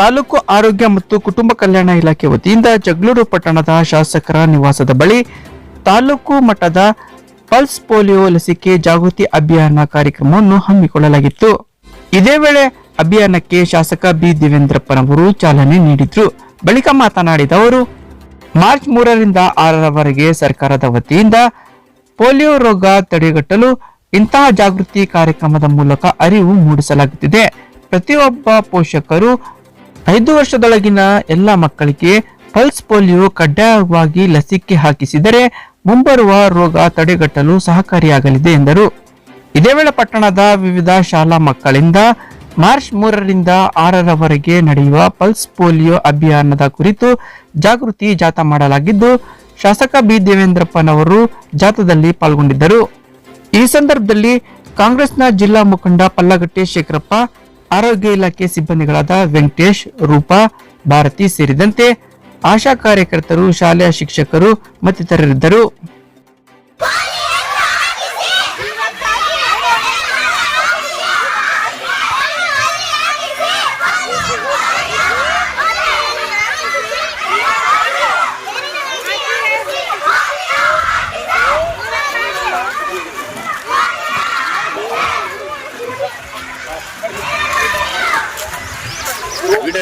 ತಾಲೂಕು ಆರೋಗ್ಯ ಮತ್ತು ಕುಟುಂಬ ಕಲ್ಯಾಣ ಇಲಾಖೆ ವತಿಯಿಂದ ಜಗಳೂರು ಪಟ್ಟಣದ ಶಾಸಕರ ನಿವಾಸದ ಬಳಿ ತಾಲೂಕು ಮಟ್ಟದ ಪಲ್ಸ್ ಪೋಲಿಯೋ ಲಸಿಕೆ ಜಾಗೃತಿ ಅಭಿಯಾನ ಕಾರ್ಯಕ್ರಮವನ್ನು ಹಮ್ಮಿಕೊಳ್ಳಲಾಗಿತ್ತು. ಇದೇ ವೇಳೆ ಅಭಿಯಾನಕ್ಕೆ ಶಾಸಕ ಬಿ ದೇವೇಂದ್ರಪ್ಪನವರು ಚಾಲನೆ ನೀಡಿದ್ರು. ಬಳಿಕ ಮಾತನಾಡಿದ ಅವರು, ಮಾರ್ಚ್ ಮೂರರಿಂದ ಆರರವರೆಗೆ ಸರ್ಕಾರದ ವತಿಯಿಂದ ಪೋಲಿಯೋ ರೋಗ ತಡೆಗಟ್ಟಲು ಇಂತಹ ಜಾಗೃತಿ ಕಾರ್ಯಕ್ರಮದ ಮೂಲಕ ಅರಿವು ಮೂಡಿಸಲಾಗುತ್ತಿದೆ. ಪ್ರತಿಯೊಬ್ಬ ಪೋಷಕರು ಐದು ವರ್ಷದೊಳಗಿನ ಎಲ್ಲ ಮಕ್ಕಳಿಗೆ ಪಲ್ಸ್ ಪೋಲಿಯೋ ಕಡ್ಡಾಯವಾಗಿ ಲಸಿಕೆ ಹಾಕಿಸಿದರೆ ಮುಂಬರುವ ರೋಗ ತಡೆಗಟ್ಟಲು ಸಹಕಾರಿಯಾಗಲಿದೆ ಎಂದರು. ಇದೇ ವೇಳೆ ಪಟ್ಟಣದ ವಿವಿಧ ಶಾಲಾ ಮಕ್ಕಳಿಂದ ಮಾರ್ಚ್ ಮೂರರಿಂದ ಆರರವರೆಗೆ ನಡೆಯುವ ಪಲ್ಸ್ ಪೋಲಿಯೋ ಅಭಿಯಾನದ ಕುರಿತು ಜಾಗೃತಿ ಜಾಥಾ ಮಾಡಲಾಗಿದ್ದು, ಶಾಸಕ ಬಿ ದೇವೇಂದ್ರಪ್ಪನವರು ಜಾಥಾದಲ್ಲಿ ಪಾಲ್ಗೊಂಡಿದ್ದರು. ಈ ಸಂದರ್ಭದಲ್ಲಿ ಕಾಂಗ್ರೆಸ್ನ ಜಿಲ್ಲಾ ಮುಖಂಡ ಪಲ್ಲಗಟ್ಟೆ ಶೇಖರಪ್ಪ ಆರೋಗ್ಯ ಇಲಾಖೆ ಸಿಬ್ಬಂದಿಗಳಾದ ವೆಂಕಟೇಶ್ ರೂಪಾ ಭಾರತಿ ಸೇರಿದಂತೆ ಆಶಾ ಕಾರ್ಯಕರ್ತರು ಶಾಲೆಯ ಶಿಕ್ಷಕರು ಮತ್ತಿತರರಿದ್ದರು.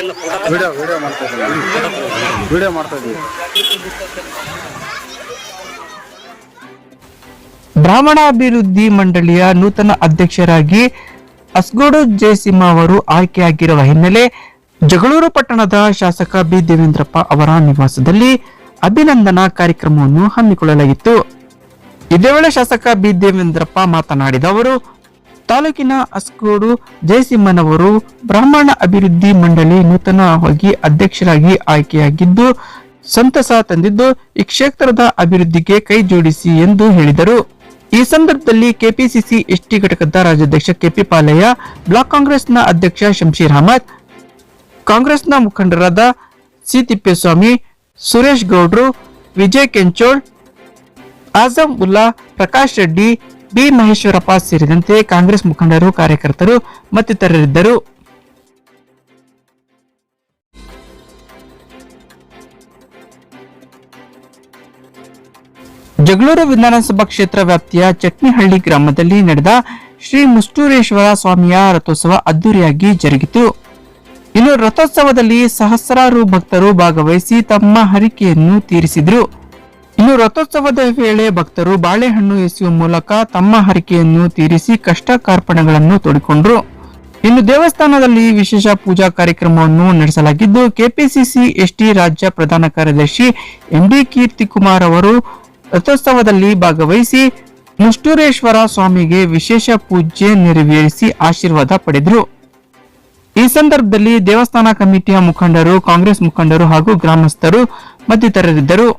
ವಿಡಿಯೋ ವಿಡಿಯೋ ಮಾಡ್ತಾ ಇದ್ದೀವಿ ವಿಡಿಯೋ ಮಾಡ್ತಾ ಇದ್ದೀವಿ ಬ್ರಾಹ್ಮಣ ಅಭಿವೃದ್ಧಿ ಮಂಡಳಿಯ ನೂತನ ಅಧ್ಯಕ್ಷರಾಗಿ ಅಸ್ಗೋಡು ಜಯಸಿಂಹ ಅವರು ಆಯ್ಕೆಯಾಗಿರುವ ಹಿನ್ನೆಲೆ ಜಗಳೂರು ಪಟ್ಟಣದ ಶಾಸಕ ಬಿ ದೇವೇಂದ್ರಪ್ಪ ಅವರ ನಿವಾಸದಲ್ಲಿ ಅಭಿನಂದನಾ ಕಾರ್ಯಕ್ರಮವನ್ನು ಹಮ್ಮಿಕೊಳ್ಳಲಾಗಿತ್ತು. ಇದೇ ವೇಳೆ ಶಾಸಕ ಬಿ ದೇವೇಂದ್ರಪ್ಪ ಮಾತನಾಡಿದ ಅವರು ತಾಲೂಕಿನ ಅಸ್ಕೋಡು ಜಯಸಿಂಹನವರು ಬ್ರಾಹ್ಮಣ ಅಭಿವೃದ್ಧಿ ಮಂಡಳಿ ನೂತನವಾಗಿ ಅಧ್ಯಕ್ಷರಾಗಿ ಆಯ್ಕೆಯಾಗಿದ್ದು, ಸಂತಸ ತಂದಿದ್ದು ಈ ಕ್ಷೇತ್ರದ ಅಭಿವೃದ್ಧಿಗೆ ಕೈ ಜೋಡಿಸಿ ಎಂದು ಹೇಳಿದರು. ಈ ಸಂದರ್ಭದಲ್ಲಿ ಕೆಪಿಸಿಸಿ ಎಸ್ಟಿ ಘಟಕದ ರಾಜ್ಯಾಧ್ಯಕ್ಷ ಕೆಪಿ ಪಾಲಯ್ಯ, ಬ್ಲಾಕ್ ಕಾಂಗ್ರೆಸ್ನ ಅಧ್ಯಕ್ಷ ಶಂಶೀರ್ ಅಹಮದ್, ಕಾಂಗ್ರೆಸ್ನ ಮುಖಂಡರಾದ ಸಿ ತಿಪ್ಪೇಸ್ವಾಮಿ, ಸುರೇಶ್ ಗೌಡ್ರು, ವಿಜಯ್ ಕೆಂಚೋಳ್, ಆಜಂ ಉಲ್ಲಾ, ಪ್ರಕಾಶ್ ರೆಡ್ಡಿ ಬಿ ಮಹೇಶ್ವರಪ್ಪ ಸೇರಿದಂತೆ ಕಾಂಗ್ರೆಸ್ ಮುಖಂಡರು, ಕಾರ್ಯಕರ್ತರು ಮತ್ತಿತರರಿದ್ದರು. ಜಗಳೂರು ವಿಧಾನಸಭಾ ಕ್ಷೇತ್ರ ವ್ಯಾಪ್ತಿಯ ಚಟ್ನಿಹಳ್ಳಿ ಗ್ರಾಮದಲ್ಲಿ ನಡೆದ ಶ್ರೀ ಮುಷ್ಟೂರೇಶ್ವರ ಸ್ವಾಮಿಯ ರಥೋತ್ಸವ ಅದ್ದೂರಿಯಾಗಿ ಜರುಗಿತು. ಇನ್ನು ರಥೋತ್ಸವದಲ್ಲಿ ಸಹಸ್ರಾರು ಭಕ್ತರು ಭಾಗವಹಿಸಿ ತಮ್ಮ ಹರಿಕೆಯನ್ನು ತೀರಿಸಿದ್ರು. ಇನ್ನು ರಥೋತ್ಸವದ ವೇಳೆ ಭಕ್ತರು ಬಾಳೆಹಣ್ಣು ಎಸೆಯುವ ಮೂಲಕ ತಮ್ಮ ಹರಿಕೆಯನ್ನು ತೀರಿಸಿ ಕಷ್ಟ ಕಾರ್ಪಣೆಗಳನ್ನು ತೋಡಿಕೊಂಡರು. ಇನ್ನು ದೇವಸ್ಥಾನದಲ್ಲಿ ವಿಶೇಷ ಪೂಜಾ ಕಾರ್ಯಕ್ರಮವನ್ನು ನಡೆಸಲಾಗಿದ್ದು, ಕೆಪಿಸಿಸಿ ಎಸ್ಟಿ ರಾಜ್ಯ ಪ್ರಧಾನ ಕಾರ್ಯದರ್ಶಿ ಎಂ ಡಿ ಕೀರ್ತಿಕುಮಾರ್ ಅವರು ರಥೋತ್ಸವದಲ್ಲಿ ಭಾಗವಹಿಸಿ ಮುಷ್ಟೂರೇಶ್ವರ ಸ್ವಾಮಿಗೆ ವಿಶೇಷ ಪೂಜೆ ನೆರವೇರಿಸಿ ಆಶೀರ್ವಾದ ಪಡೆದರು. ಈ ಸಂದರ್ಭದಲ್ಲಿ ದೇವಸ್ಥಾನ ಕಮಿಟಿಯ ಮುಖಂಡರು, ಕಾಂಗ್ರೆಸ್ ಮುಖಂಡರು ಹಾಗೂ ಗ್ರಾಮಸ್ಥರು ಮತ್ತಿತರರಿದ್ದರು.